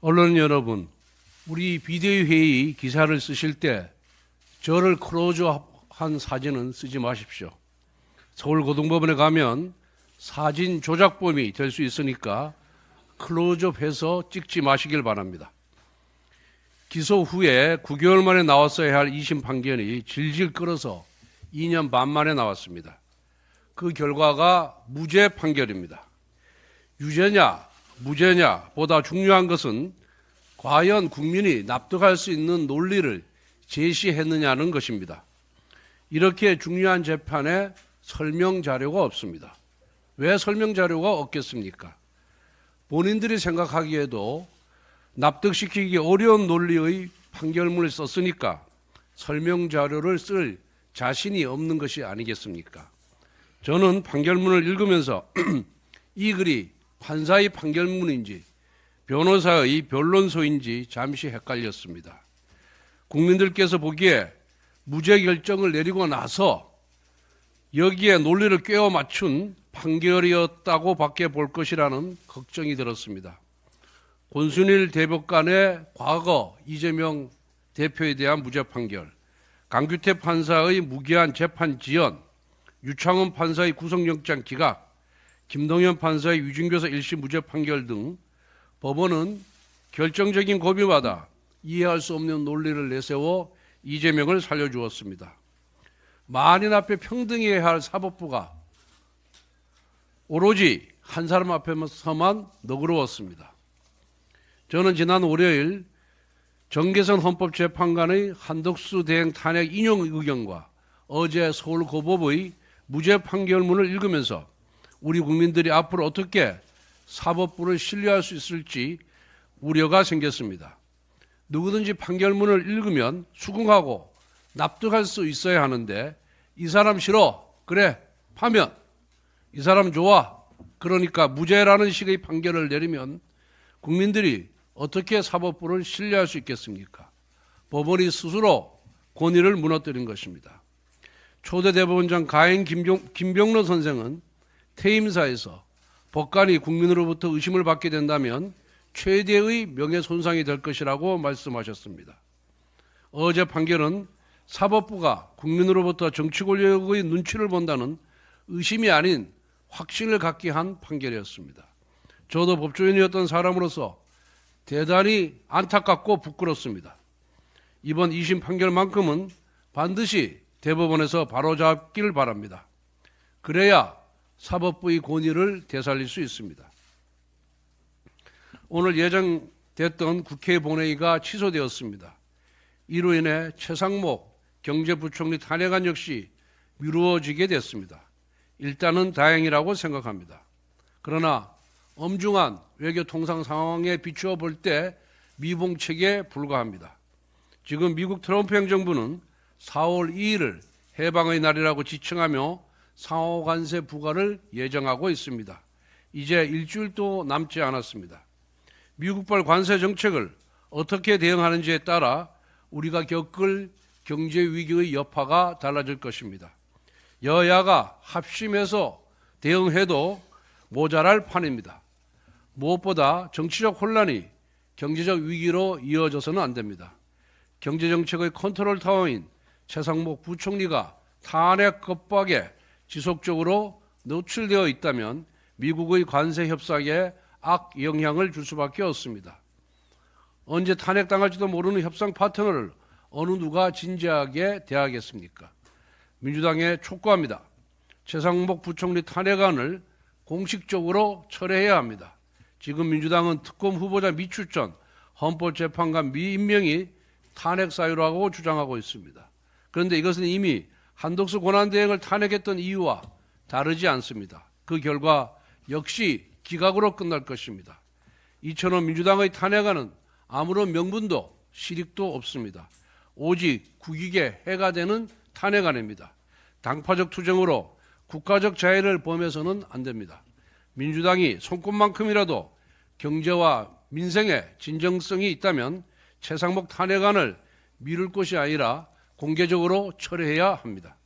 언론 여러분, 우리 비대위 회의 기사를 쓰실 때 저를 크로즈한 사진은 쓰지 마십시오. 서울고등법원에 가면 사진 조작범이 될 수 있으니까 클로즈업해서 찍지 마시길 바랍니다. 기소 후에 9개월 만에 나왔어야 할 2심 판결이 질질 끌어서 2년 반 만에 나왔습니다. 그 결과가 무죄 판결입니다. 유죄냐, 무죄냐 보다 중요한 것은 과연 국민이 납득할 수 있는 논리를 제시했느냐는 것입니다. 이렇게 중요한 재판에 설명 자료가 없습니다. 왜 설명 자료가 없겠습니까? 본인들이 생각하기에도 납득시키기 어려운 논리의 판결문을 썼으니까 설명 자료를 쓸 자신이 없는 것이 아니겠습니까? 저는 판결문을 읽으면서 이 글이 판사의 판결문인지 변호사의 변론서인지 잠시 헷갈렸습니다. 국민들께서 보기에 무죄 결정을 내리고 나서 여기에 논리를 꿰어 맞춘 판결이었다고 밖에 볼 것이라는 걱정이 들었습니다. 권순일 대법관의 과거 이재명 대표에 대한 무죄 판결, 강규태 판사의 무기한 재판 지연, 유창훈 판사의 구속영장 기각, 김동현 판사의 유진교사 1심 무죄 판결 등 법원은 결정적인 고비마다 이해할 수 없는 논리를 내세워 이재명을 살려주었습니다. 만인 앞에 평등해야 할 사법부가 오로지 한 사람 앞에서만 너그러웠습니다. 저는 지난 월요일 정계선 헌법재판관의 한덕수 대행 탄핵 인용 의견과 어제 서울고법의 무죄 판결문을 읽으면서 우리 국민들이 앞으로 어떻게 사법부를 신뢰할 수 있을지 우려가 생겼습니다. 누구든지 판결문을 읽으면 수긍하고 납득할 수 있어야 하는데 이 사람 싫어 그래 파면 이 사람 좋아 그러니까 무죄라는 식의 판결을 내리면 국민들이 어떻게 사법부를 신뢰할 수 있겠습니까? 법원이 스스로 권위를 무너뜨린 것입니다. 초대 대법원장 가인 김종, 김병로 선생은 퇴임사에서 법관이 국민으로부터 의심을 받게 된다면 최대의 명예 손상이 될 것이라고 말씀하셨습니다. 어제 판결은 사법부가 국민으로부터 정치 권력의 눈치를 본다는 의심이 아닌 확신을 갖게 한 판결이었습니다. 저도 법조인이었던 사람으로서 대단히 안타깝고 부끄럽습니다. 이번 2심 판결만큼은 반드시 대법원에서 바로잡기를 바랍니다. 그래야 사법부의 권위를 되살릴 수 있습니다. 오늘 예정됐던 국회 본회의가 취소되었습니다. 이로 인해 최상목 경제부총리 탄핵안 역시 미루어지게 됐습니다. 일단은 다행이라고 생각합니다. 그러나 엄중한 외교 통상 상황에 비추어 볼 때 미봉책에 불과합니다. 지금 미국 트럼프 행정부는 4월 2일을 해방의 날이라고 지칭하며 상호 관세 부과를 예정하고 있습니다. 이제 일주일도 남지 않았습니다. 미국발 관세 정책을 어떻게 대응하는지에 따라 우리가 겪을 경제 위기의 여파가 달라질 것입니다. 여야가 합심해서 대응해도 모자랄 판입니다. 무엇보다 정치적 혼란이 경제적 위기로 이어져서는 안 됩니다. 경제정책의 컨트롤 타워인 최상목 부총리가 탄핵 겁박에 지속적으로 노출되어 있다면 미국의 관세 협상에 악 영향을 줄 수밖에 없습니다. 언제 탄핵당할지도 모르는 협상 파트너를 어느 누가 진지하게 대하겠습니까? 민주당에 촉구합니다. 최상목 부총리 탄핵안을 공식적으로 철회해야 합니다. 지금 민주당은 특검 후보자 미추천, 헌법재판관 미임명이 탄핵 사유라고 주장하고 있습니다. 그런데 이것은 이미 한덕수 권한대행을 탄핵했던 이유와 다르지 않습니다. 그 결과 역시 기각으로 끝날 것입니다. 이처럼 민주당의 탄핵안은 아무런 명분도 실익도 없습니다. 오직 국익에 해가 되는 탄핵안입니다. 당파적 투쟁으로 국가적 자해를 범해서는 안 됩니다. 민주당이 손꼽만큼이라도 경제와 민생에 진정성이 있다면 최상목 탄핵안을 미룰 것이 아니라 공개적으로 철회해야 합니다.